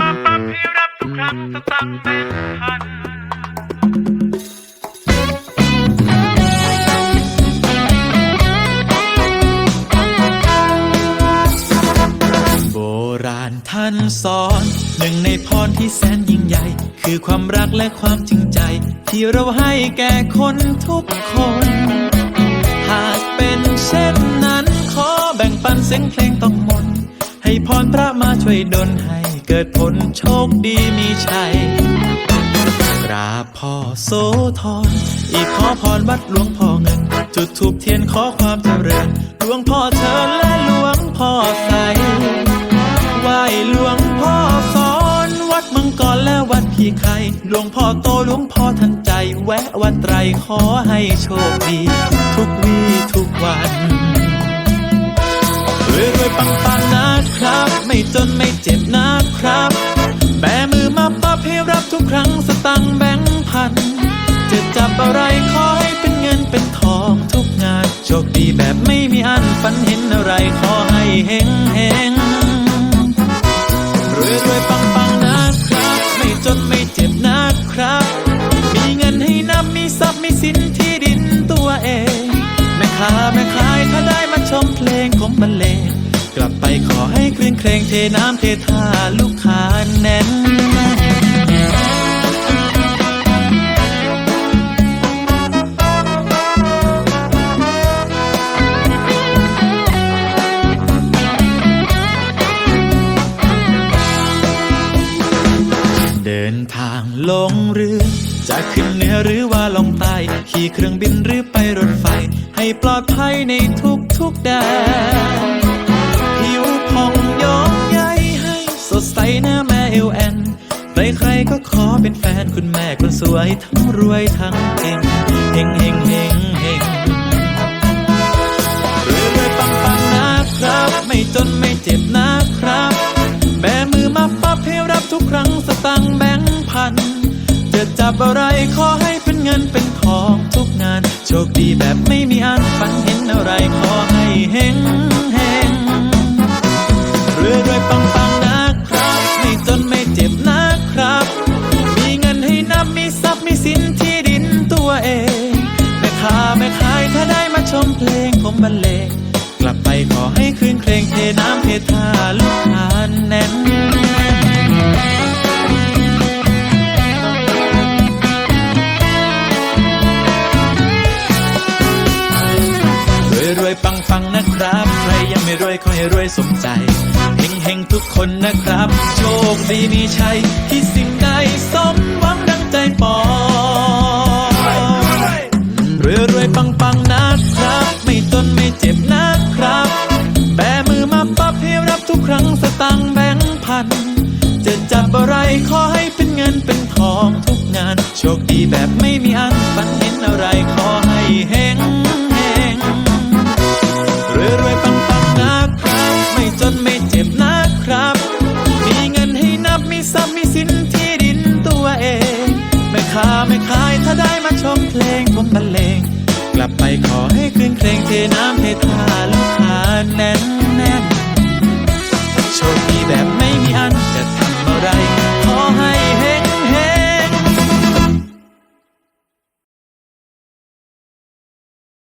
มาฟังพี่รับทุกครั้งสตังเป็นพันโบราณท่านสอนหนึ่งในพรที่แสนยิ่งใหญ่ คือความรักและความจริงใจ ที่เราให้แก่คนทุกคน หากเป็นเช่นนั้น ขอแบ่งปันเสียงเพลงต้องมน ให้พรพระมาช่วยดลให้ เกิดผลโชคดีมีชัยกราบพ่อโสธรอีกขอพรวัดหลวงพ่อเงิน จุดทูบเทียนขอความเจริญ หลวงพ่อเชิญและหลวงพ่อใสไหวหลวงพ่อสอนวัดมังกรและวัดพี่ไข่หลวงพ่อโตหลวงพ่อทันใจ แวะวัดไตรขอให้โชคดี ทุกวีทุกวันรวยรวยปังปังนะ ครับ ไม่จนไม่เจ็บนะครับ แบมือมาปั๊บให้รับทุกครั้งสตังแบงค์พันจะจับอะไรขอให้เป็นเงินเป็นทองทุกงาน โชคดีแบบไม่มีอันฝันเห็นอะไรขอให้เฮงเฮงรวยรวยปังปังนะครับ ไม่จนไม่เจ็บนะครับ มีเงินให้นับมีทรัพย์มีสินที่ดินตัวเองแม่ค้าแม่ขา อให้คลื่นเครงเทน้ำเทท่าลูกค้าแน่นเดินทางลงเรือ จะขึ้นเหนือหรือว่าลงใต้ขี่เครื่องบินหรือไปรถไฟ ให้ปลอดภัยในทุกทุกๆแดน ดใสหน้าแม่เอวแอนใครๆก็ขอเป็นแฟนคุณแม่คนสวยทั้งรวยทั้งเก่งเฮงเฮงเฮงเฮงรวยรวยปังปังนะครับ ไม่จนไม่เจ็บนะครับ แบมือมาปั๊บให้รับทุกครั้งสตังแบงค์พัน จะจับอะไรขอให้เป็นเงินเป็นทองทุกงาน โชคดีแบบไม่ ผมบรรเลงกลับไปขอให้คืนเครงเทน้ำเทท่าลูกค้าแน่นรวยรวยปังปังนะครับ ใครยังไม่รวยขอให้รวยสมใจเฮงเฮงทุกคนนะครับ โชคดีมีชัยที่สิ่งใดสมหวัง สตังแบงพัน จะจับอะไรขอให้เป็นเงินเป็นทองทุกงาน โชคดีแบบไม่มีอันฝันเห็นอะไรขอให้เฮงเฮงรวยรวยปังปังนะครับ ไม่จนไม่เจ็บนะครับ มีเงินให้นับมีทรัพย์มีสินที่ดินตัวเองแม่ค้าแม่ขายถ้าได้มาชมเพลงผมบรรเลง กลับไปขอให้คืนเครงเทน้ำเทท่าลูกค้าแน่น